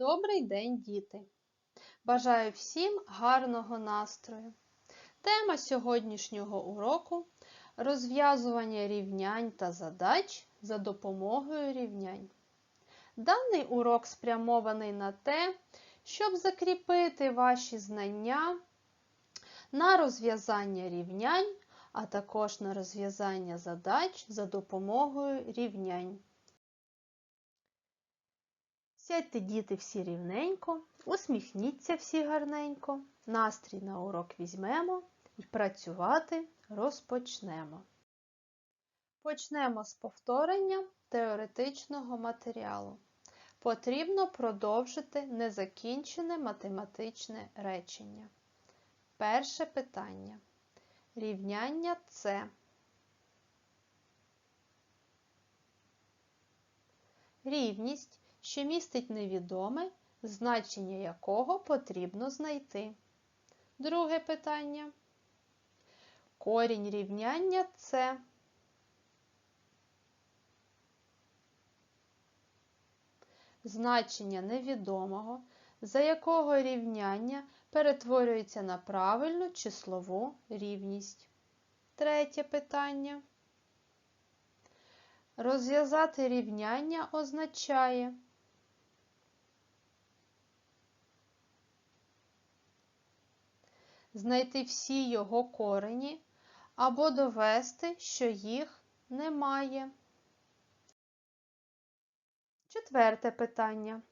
Добрий день, діти! Бажаю всім гарного настрою. Тема сьогоднішнього уроку розв'язування рівнянь та задач за допомогою рівнянь. Даний урок спрямований на те, щоб закріпити ваші знання на розв'язання рівнянь, а також на розв'язання задач за допомогою рівнянь. Сядьте, діти, всі рівненько, усміхніться всі гарненько, настрій на урок візьмемо і працювати розпочнемо. Почнемо з повторення теоретичного матеріалу. Потрібно продовжити незакінчене математичне речення. Перше питання. Рівняння С. Рівність, що містить невідоме, значення якого потрібно знайти. Друге питання. Корінь рівняння С. Значення невідомого, за якого рівняння перетворюється на правильну числову рівність. Третє питання. Розв'язати рівняння означає знайти всі його корені або довести, що їх немає. Четверте питання.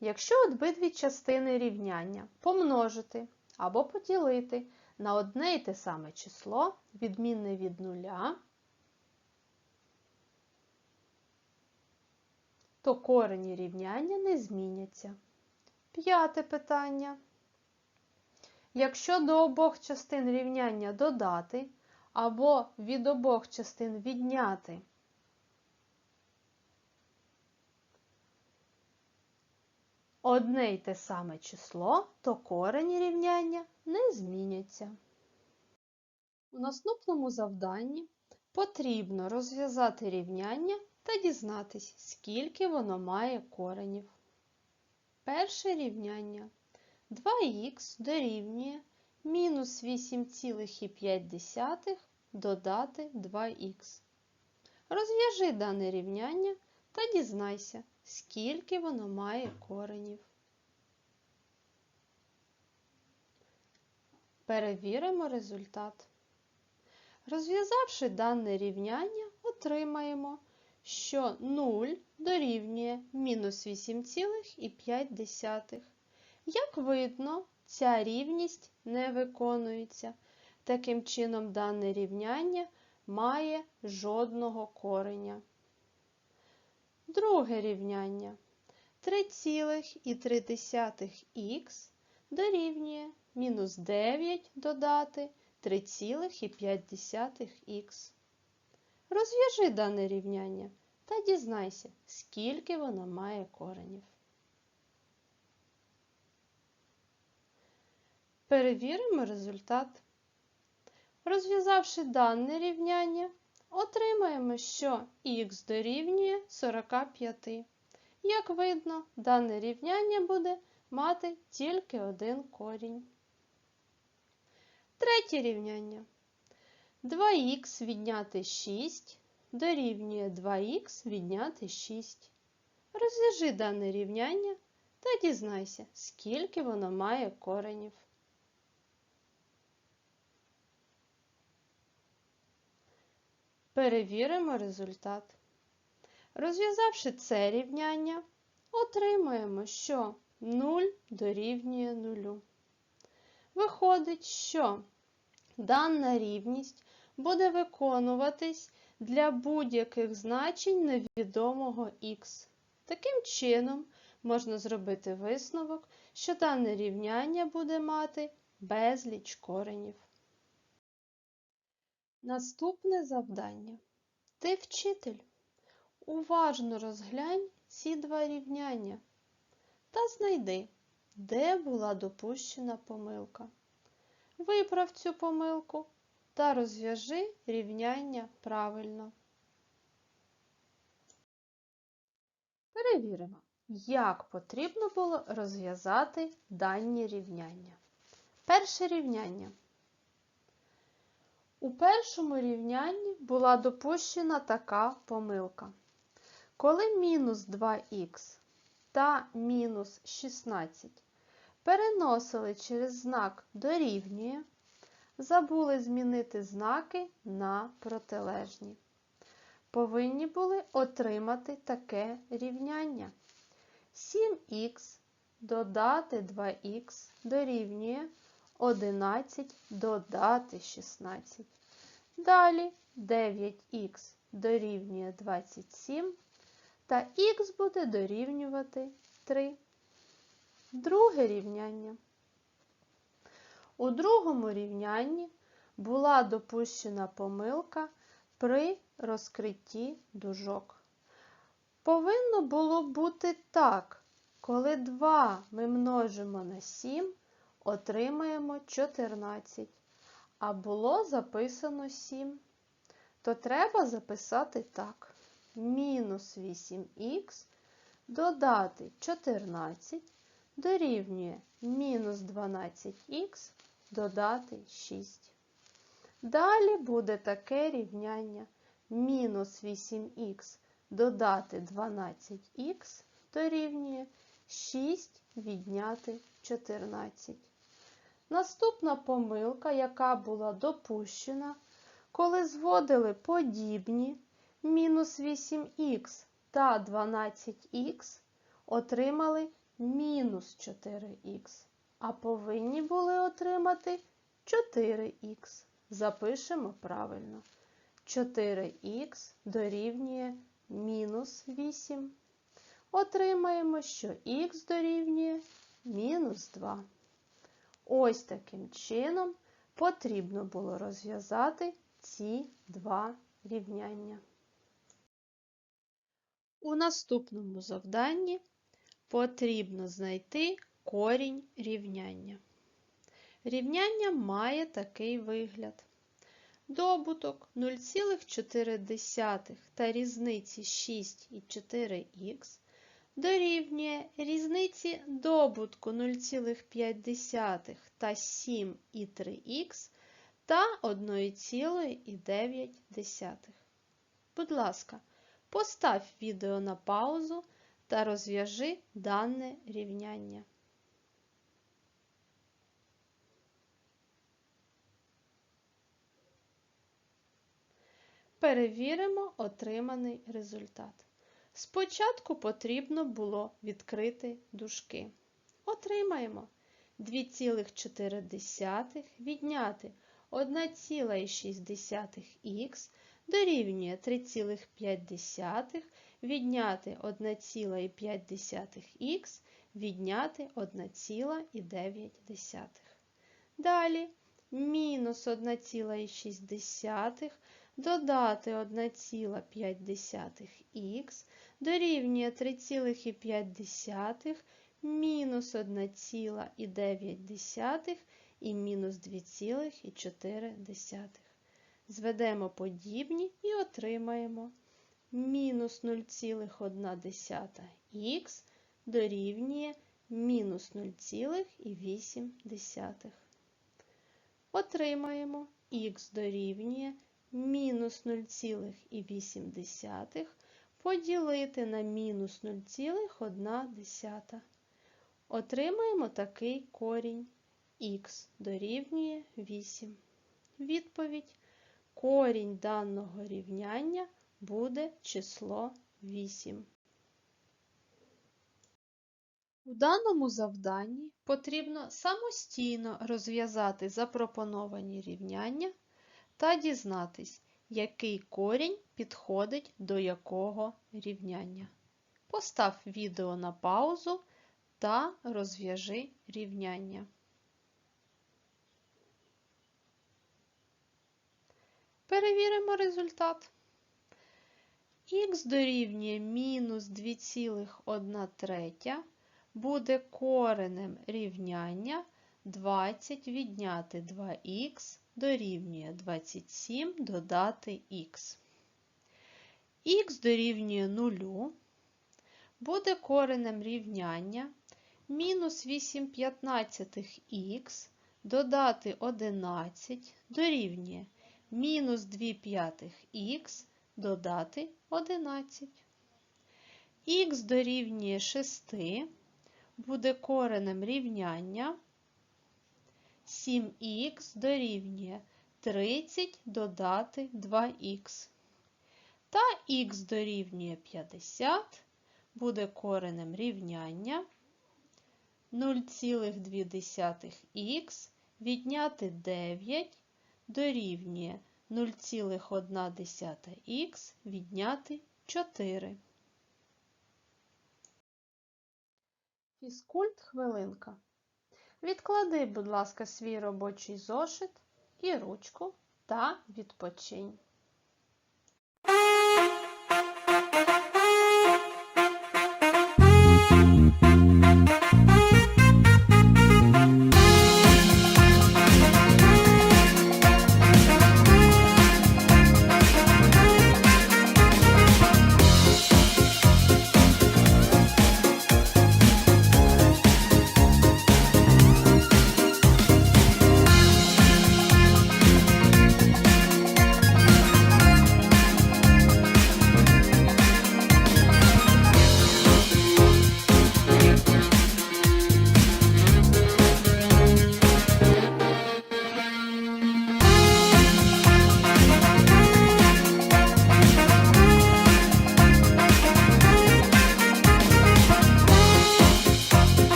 Якщо обидві частини рівняння помножити або поділити на одне й те саме число, відмінне від нуля, то корені рівняння не зміняться. П'яте питання. Якщо до обох частин рівняння додати або від обох частин відняти одне й те саме число, то корені рівняння не зміняться. У наступному завданні потрібно розв'язати рівняння та дізнатись, скільки воно має коренів. Перше рівняння 2х дорівнює мінус 8,5 додати 2х. Розв'яжи дане рівняння та дізнайся, скільки воно має коренів. Перевіримо результат. Розв'язавши дане рівняння, отримаємо, що 0 дорівнює мінус 8,5. Як видно, ця рівність не виконується. Таким чином, дане рівняння має жодного кореня. Друге рівняння 3,3х дорівнює мінус 9 додати 3,5х. Розв'яжи дане рівняння та дізнайся, скільки воно має коренів. Перевіримо результат. Розв'язавши дане рівняння, отримаємо, що х дорівнює 45. Як видно, дане рівняння буде мати тільки один корінь. Третє рівняння. 2х відняти 6 дорівнює 2х відняти 6. Розв'яжи дане рівняння та дізнайся, скільки воно має коренів. Перевіримо результат. Розв'язавши це рівняння, отримаємо, що 0 дорівнює 0. Виходить, що дана рівність буде виконуватись для будь-яких значень невідомого х. Таким чином, можна зробити висновок, що дане рівняння буде мати безліч коренів. Наступне завдання. Ти вчитель. Уважно розглянь ці два рівняння та знайди, де була допущена помилка. Виправ цю помилку та розв'яжи рівняння правильно. Перевіримо, Як потрібно було розв'язати дані рівняння? Перше рівняння. У першому рівнянні була допущена така помилка. Коли мінус 2х та мінус 16 переносили через знак дорівнює, забули змінити знаки на протилежні. Повинні були отримати таке рівняння. 7х додати 2х дорівнює 11 додати 16. Далі 9х дорівнює 27, та х буде дорівнювати 3. Друге рівняння. У другому рівнянні була допущена помилка при розкритті дужок. Повинно було бути так. Коли 2 ми множимо на 7, отримаємо 14. А було записано 7. То треба записати так. Мінус 8х додати 14 дорівнює мінус 12х додати 6. Далі буде таке рівняння. Мінус 8х додати 12х дорівнює 6 відняти 14. Наступна помилка, яка була допущена, коли зводили подібні мінус 8х та 12х, отримали мінус 4х, а повинні були отримати 4х. Запишемо правильно. 4х дорівнює мінус 8. Отримаємо, що х дорівнює мінус 2. Ось таким чином потрібно було розв'язати ці два рівняння. У наступному завданні потрібно знайти корінь рівняння. Рівняння має такий вигляд. Добуток 0,4 та різниці 6 і 4х дорівнює різниці добутку 0,5 та 7 і 3х та 1,9. Будь ласка, постав відео на паузу та розв'яжи дане рівняння. Перевіримо отриманий результат. Спочатку потрібно було відкрити дужки. Отримаємо 2,4 відняти 1,6х дорівнює 3,5 відняти 1,5х відняти 1,9. Далі мінус 1,6 додати 1,5х дорівнює 3,5 мінус 1,9 і мінус 2,4. Зведемо подібні і отримаємо мінус 0,1х дорівнює мінус 0,8. Отримаємо х дорівнює мінус 0,8 поділити на мінус 0,1. Отримаємо такий корінь х дорівнює 8. Відповідь. Корінь даного рівняння буде число 8. У даному завданні потрібно самостійно розв'язати запропоновані рівняння та дізнатись, який корінь підходить до якого рівняння. Постав відео на паузу та розв'яжи рівняння. Перевіримо результат. Х дорівнює мінус 2,1 третя буде коренем рівняння 20 відняти 2х дорівнює 27 додати х. х дорівнює 0 буде коренем рівняння мінус 8 п'ятнадцятих х додати 11 дорівнює мінус 2 п'ятих х додати 11. х дорівнює 6 буде коренем рівняння 7х дорівнює 30 додати 2х. Та х дорівнює 50 буде коренем рівняння 0,2х відняти 9 дорівнює 0,1х відняти 4. Фізкульт хвилинка. Відклади, будь ласка, свій робочий зошит і ручку та відпочинь.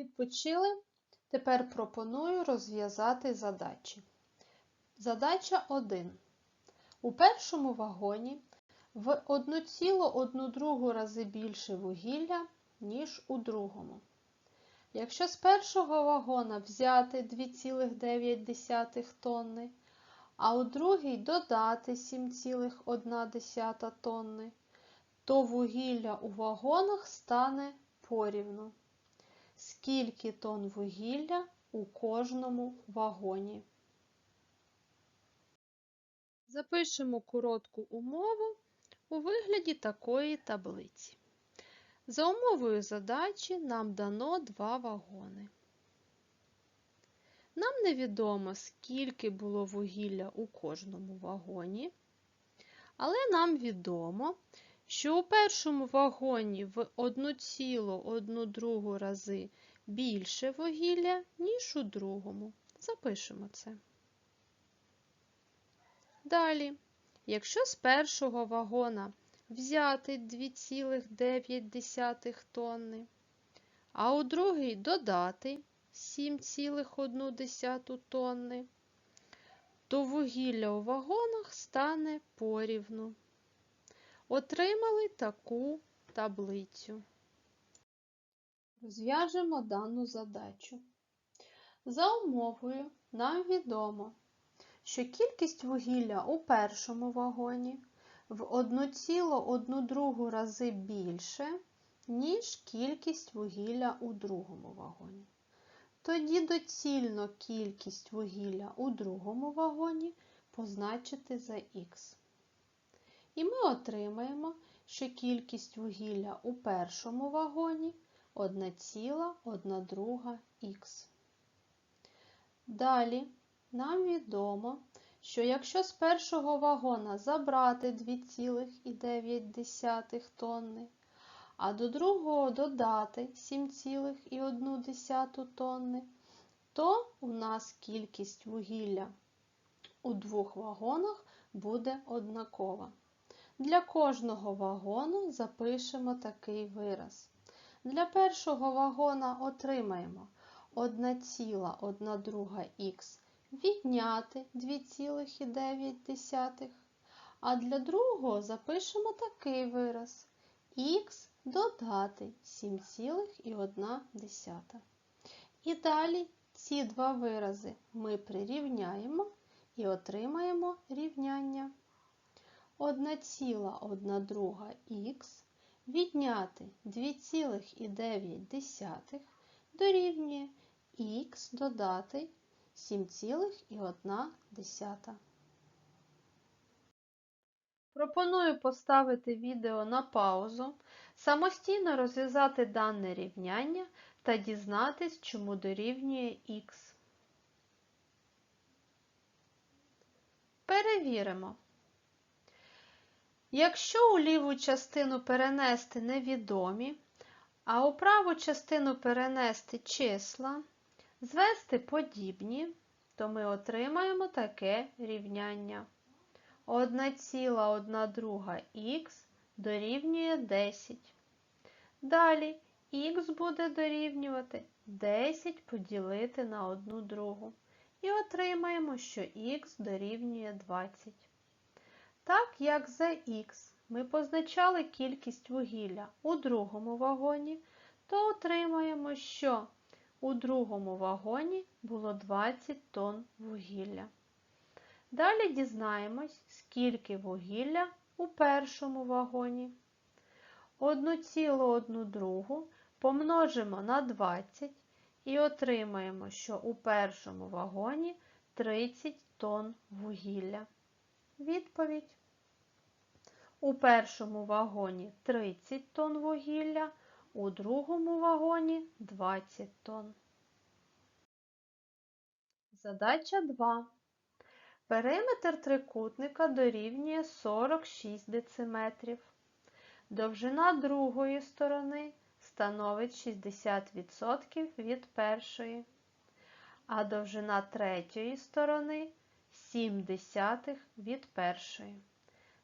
Відпочили? Тепер пропоную розв'язати задачі. Задача 1. У першому вагоні в 1,1 рази більше вугілля, ніж у другому. Якщо з першого вагона взяти 2,9 тонни, а у другий додати 7,1 тонни, то вугілля у вагонах стане порівну скільки тонн вугілля у кожному вагоні. Запишемо коротку умову у вигляді такої таблиці. За умовою задачі нам дано два вагони. Нам невідомо, скільки було вугілля у кожному вагоні, але нам відомо, що у першому вагоні в 1,1 рази більше вугілля, ніж у другому. Запишемо це. Далі, якщо з першого вагона взяти 2,9 тонни, а у другий додати 7,1 тонни, то вугілля у вагонах стане порівну отримали таку таблицю. Розв'яжемо дану задачу. За умовою нам відомо, що кількість вугілля у першому вагоні в 1,1 рази більше, ніж кількість вугілля у другому вагоні. Тоді доцільно кількість вугілля у другому вагоні позначити за х. І ми отримаємо, що кількість вугілля у першому вагоні 1,1 х. Далі нам відомо, що якщо з першого вагона забрати 2,9 тонни, а до другого додати 7,1 тонни, то у нас кількість вугілля у двох вагонах буде однакова. Для кожного вагону запишемо такий вираз. Для першого вагона отримаємо 1,1х відняти 2,9, а для другого запишемо такий вираз х додати 7,1. І далі ці два вирази ми прирівняємо і отримаємо рівняння. 1,1 х відняти 2,9 дорівнює х додати 7,1. Пропоную поставити відео на паузу, самостійно розв'язати дане рівняння та дізнатись, чому дорівнює х. Перевіримо. Якщо у ліву частину перенести невідомі, а у праву частину перенести числа, звести подібні, то ми отримаємо таке рівняння. 1,1 х дорівнює 10. Далі х буде дорівнювати 10 поділити на 1 другу. І отримаємо, що х дорівнює 20. Так як за х ми позначали кількість вугілля у другому вагоні, то отримаємо, що у другому вагоні було 20 тонн вугілля. Далі дізнаємось, скільки вугілля у першому вагоні. 1,1 помножимо на 20 і отримаємо, що у першому вагоні 30 тонн вугілля. Відповідь. У першому вагоні 30 тонн вугілля, у другому вагоні 20 тонн. Задача 2. Периметр трикутника дорівнює 46 дециметрів. Довжина другої сторони становить 60% від першої, а довжина третьої сторони 7 десятих від першої.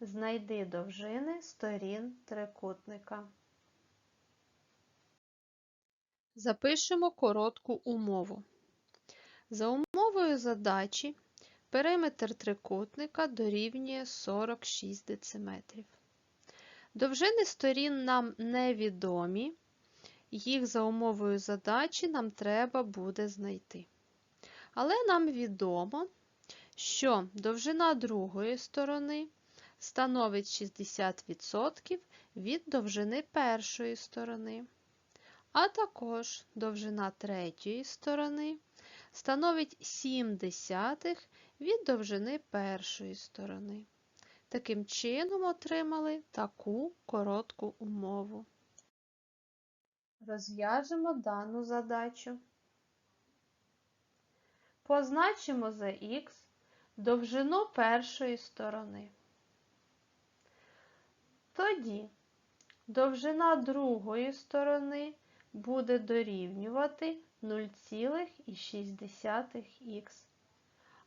Знайди довжини сторін трикутника. Запишемо коротку умову. За умовою задачі периметр трикутника дорівнює 46 дециметрів. Довжини сторін нам невідомі, їх за умовою задачі нам треба буде знайти. Але нам відомо, що довжина другої сторони становить 60% від довжини першої сторони, а також довжина третьої сторони становить 7 десятих від довжини першої сторони. Таким чином отримали таку коротку умову. Розв'яжемо дану задачу. Позначимо за х довжину першої сторони. Тоді довжина другої сторони буде дорівнювати 0,6х,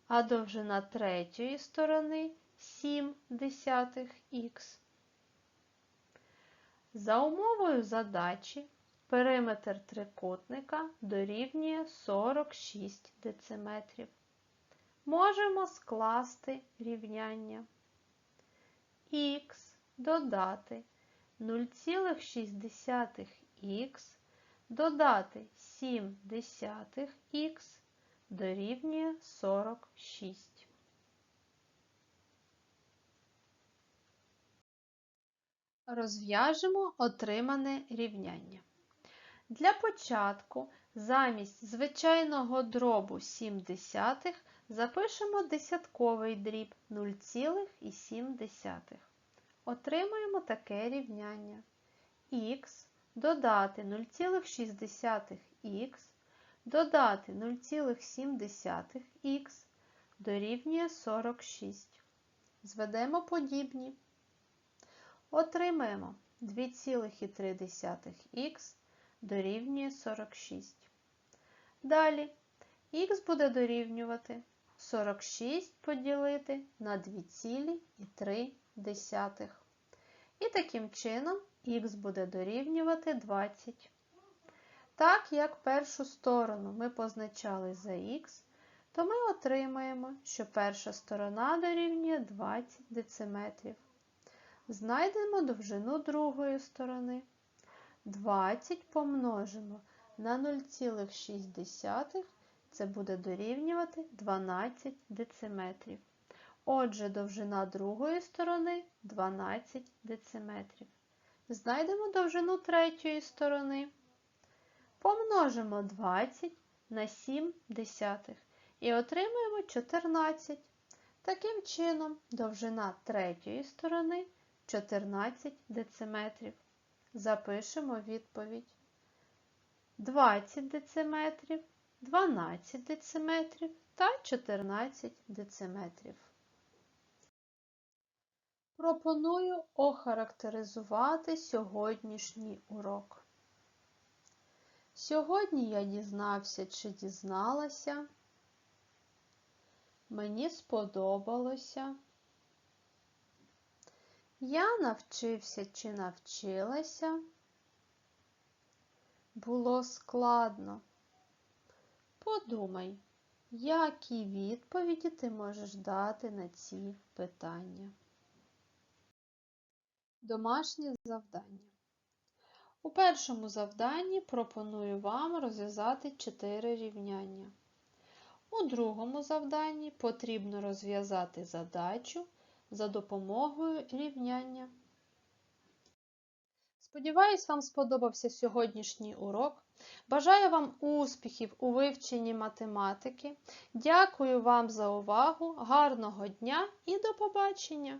а довжина третьої сторони 7х. За умовою задачі периметр трикутника дорівнює 46 дециметрів. Можемо скласти рівняння х додати 0,6х додати 7 десятих х дорівнює 46. Розв'яжемо отримане рівняння. Для початку замість звичайного дробу 7 десятих запишемо десятковий дріб 0,7. Отримаємо таке рівняння. х додати 0,6х додати 0,7х дорівнює 46. Зведемо подібні. Отримаємо 2,3х дорівнює 46. Далі х буде дорівнювати 46 поділити на 2,3. І таким чином х буде дорівнювати 20. Так як першу сторону ми позначали за х, то ми отримаємо, що перша сторона дорівнює 20 дециметрів. Знайдемо довжину другої сторони. 20 помножимо на 0,6, це буде дорівнювати 12 дециметрів. Отже, довжина другої сторони 12 дециметрів. Знайдемо довжину третьої сторони. Помножимо 20 на 7 десятих і отримаємо 14. Таким чином, довжина третьої сторони 14 дециметрів. Запишемо відповідь. 20 дециметрів, 12 дециметрів та 14 дециметрів. Пропоную охарактеризувати сьогоднішній урок. Сьогодні я дізнався чи дізналася. Мені сподобалося. Я навчився чи навчилася. Було складно. Подумай, які відповіді ти можеш дати на ці питання. Домашнє завдання. У першому завданні пропоную вам розв'язати 4 рівняння. У другому завданні потрібно розв'язати задачу за допомогою рівняння. Сподіваюсь, вам сподобався сьогоднішній урок. Бажаю вам успіхів у вивченні математики. Дякую вам за увагу, гарного дня і до побачення!